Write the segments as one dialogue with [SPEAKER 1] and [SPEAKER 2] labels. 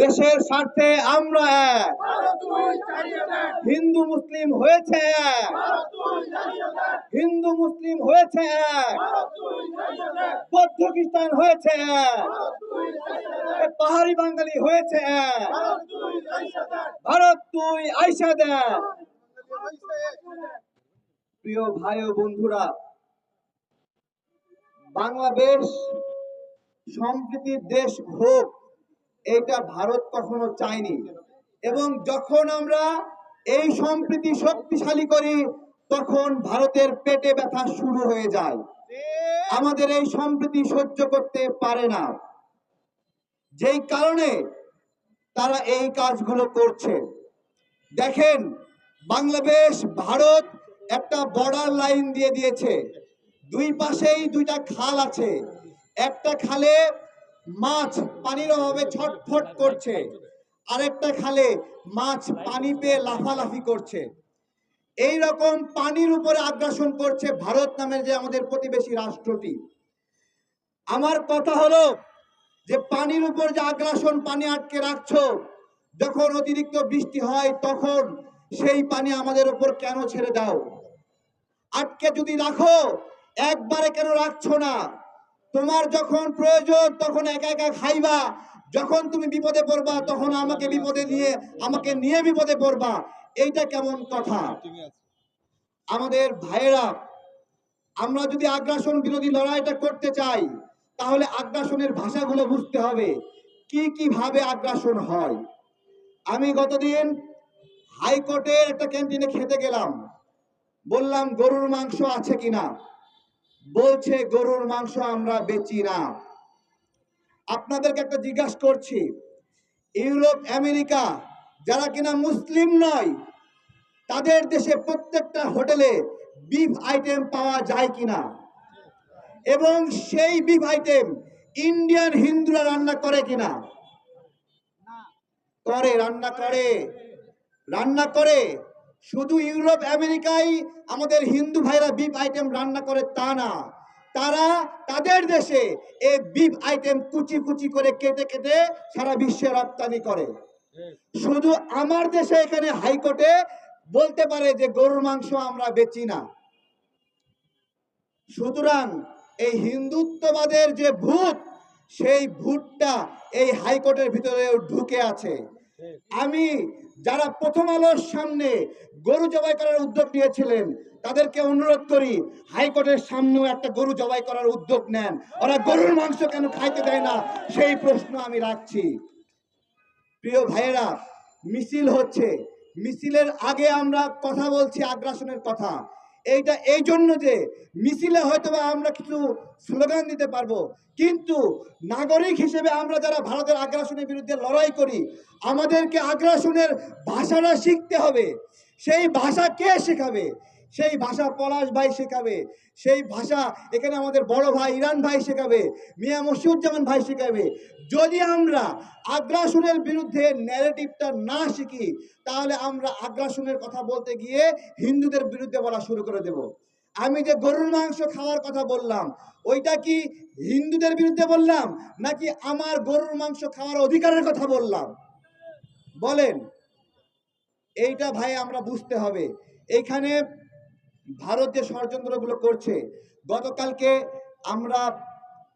[SPEAKER 1] দেশের স্বার্থে আমরা হিন্দু, মুসলিম হয়েছে হিন্দু, মুসলিম হয়েছে বৌদ্ধ খ্রিস্টান হয়েছে পাহাড়ি বাঙালি হয়েছে ভারত তুই আইসা দেখ প্রিয় ভাই ও বন্ধুরা, বাংলাদেশ সম্প্রীতির দেশ হোক, এটা ভারত কখনো চায়নি। এবং যখন আমরা এই সম্প্রীতি শক্তিশালী করি, তখন ভারতের পেটে ব্যথা শুরু হয়ে যায়। আমাদের এই সম্প্রীতি সহ্য করতে পারে না। যেই কারণে তারা এই কাজগুলো করছে। দেখেন, বাংলাদেশ, ভারত একটা বর্ডার লাইন দিয়ে দিয়েছে। দুই পাশেই দুইটা খাল আছে। একটা খালে মাছ পানির অভাবে ছটফট করছে, আরেকটা খালে মাছ পানি পেয়ে লাফালাফি করছে। এই রকম পানির উপরে আগ্রাসন করছে ভারত নামের যে আমাদের প্রতিবেশী রাষ্ট্রটি। আমার কথা হলো যে পানির উপর যে আগ্রাসন পানি আটকে রাখছো, যখন অতিরিক্ত বৃষ্টি হয় তখন সেই পানি আমাদের উপর কেন ছেড়ে দাও? আটকে যদি রাখো, একবারে কেন রাখছো না? তোমার যখন প্রয়োজন, তখন একা একা খাইবা। যখন তুমি বিপদে পড়বা, তখন আমাকে বিপদে দিয়ে আমাকে নিয়ে বিপদে পড়বা। এইটা কেমন কথা? আমাদের ভাইয়েরা, আমরা যদি আগ্রাসন বিরোধী লড়াইটা করতে চাই, তাহলে আগ্রাসনের ভাষাগুলো বুঝতে হবে। কি কি ভাবে আগ্রাসন হয়? আমি গতদিন হাইকোর্টের একটা ক্যান্টিনে খেতে গেলাম। বললাম, গরুর মাংস আছে কিনা? বলছে গরুর মাংস আমরা বেচি না। আপনাদেরকে একটা জিজ্ঞাসা করছি ইউরোপ আমেরিকা যারা কিনা মুসলিম নয় তাদের দেশে প্রত্যেকটা হোটেলে বিফ আইটেম পাওয়া যায় কিনা? এবং সেই বিফ আইটেম ইন্ডিয়ান হিন্দুরা রান্না করে কিনা? করে রান্না করে। রান্না করে? শুধু ইউরোপ আমেরিকায় আমাদের হিন্দু ভাইরা বিফ আইটেম রান্না করে তা না। তারা তাদের দেশে এই বিফ আইটেম কুচি কুচি করে কেটে কেটে সারা বিশ্বে রপ্তানি করে। শুধু আমার দেশে এখানে হাইকোর্টে বলতে পারে যে গরুর মাংস আমরা বেচি না। সুতরাং এই হিন্দুত্ববাদের যে ভূত, সেই ভূতটা এই হাইকোর্টের ভিতরে ঢুকে আছে। আমি যারা প্রথম আলোর সামনে গরু জবাই করার উদ্যোগ নিয়েছিলেন, তাদেরকে অনুরোধ করি, হাইকোর্টের সামনেও একটা গরু জবাই করার উদ্যোগ নেন। ওরা গরুর মাংস কেন খাইতে দেয় না, সেই প্রশ্ন আমি রাখছি। প্রিয় ভাইয়েরা, মিছিল হচ্ছে। মিছিলের আগে আমরা কথা বলছি, আগ্রাসনের কথা। এইটা এই জন্য যে মিছিলে হয়তো বা আমরা কিছু স্লোগান দিতে পারব। কিন্তু নাগরিক হিসেবে আমরা যারা ভারতের আগ্রাসনের বিরুদ্ধে লড়াই করি, আমাদেরকে আগ্রাসনের ভাষাটা শিখতে হবে। সেই ভাষা কে শেখাবে? সেই ভাষা পলাশ ভাই শেখাবে। সেই ভাষা এখানে আমাদের বড় ভাই ইরান ভাই শেখাবে, মিয়া মশিউজ্জামান ভাই শেখাবে। যদি আমরা আগ্রাসনের বিরুদ্ধে ন্যারেটিভটা না শিখি, তাহলে আমরা আগ্রাসনের কথা বলতে গিয়ে হিন্দুদের বিরুদ্ধে বলা শুরু করে দেব। আমি যে গরুর মাংস খাওয়ার কথা বললাম, ওইটা কি হিন্দুদের বিরুদ্ধে বললাম, নাকি আমার গরুর মাংস খাওয়ার অধিকারের কথা বললাম? বলেন। এইটা ভাই আমরা বুঝতে হবে। এইখানে ভারত যে ষড়যন্ত্রগুলো করছে। গতকালকে আমরা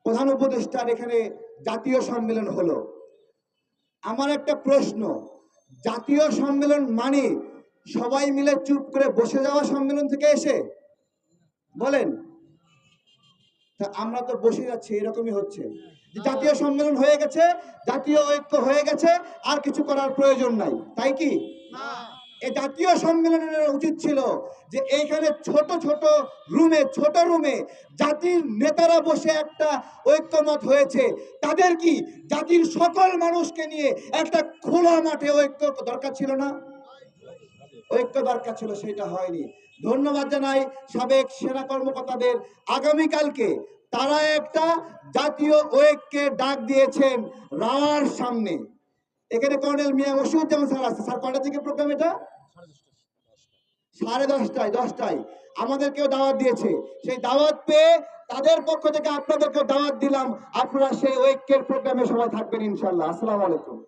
[SPEAKER 1] প্রধান উপদেষ্টার এখানে জাতীয় সম্মেলন হলো। আমার একটা প্রশ্ন, জাতীয় সম্মেলন মানে সবাই মিলে চুপ করে বসে যাওয়া সম্মেলন থেকে এসে? বলেন। তা আমরা তো বসে যাচ্ছি, এরকমই হচ্ছে। জাতীয় সম্মেলন হয়ে গেছে, জাতীয় ঐক্য হয়ে গেছে, আর কিছু করার প্রয়োজন নাই, তাই কি? এই জাতীয় সম্মেলনের উচিত ছিল যে এইখানে ছোট ছোট রুমে ছোট রুমে জাতির নেতারা বসে একটা ঐক্যমত হয়েছে। তাদের কি জাতির সকল মানুষকে নিয়ে একটা খোলা মাঠে ঐক্য দরকার ছিল না? ঐক্য দরকার ছিল, সেটা হয়নি। ধন্যবাদ জানাই সাবেক সেনা কর্মকর্তাদের। আগামীকালকে তারা একটা জাতীয় ঐক্যের ডাক দিয়েছেন রাওয়ার সামনে। এখানে কর্নেল মিয়া মসিউজ্জামান স্যার আছে, স্যার কয়টা থেকে প্রোগ্রাম এটা? সাড়ে দশটায় দশটায়। আমাদেরকেও দাওয়াত দিয়েছে। সেই দাওয়াত পেয়ে তাদের পক্ষ থেকে আপনাদেরকেও দাওয়াত দিলাম। আপনারা সেই ঐক্যের প্রোগ্রামে সবাই থাকবেন ইনশাল্লাহ আসসালামু আলাইকুম।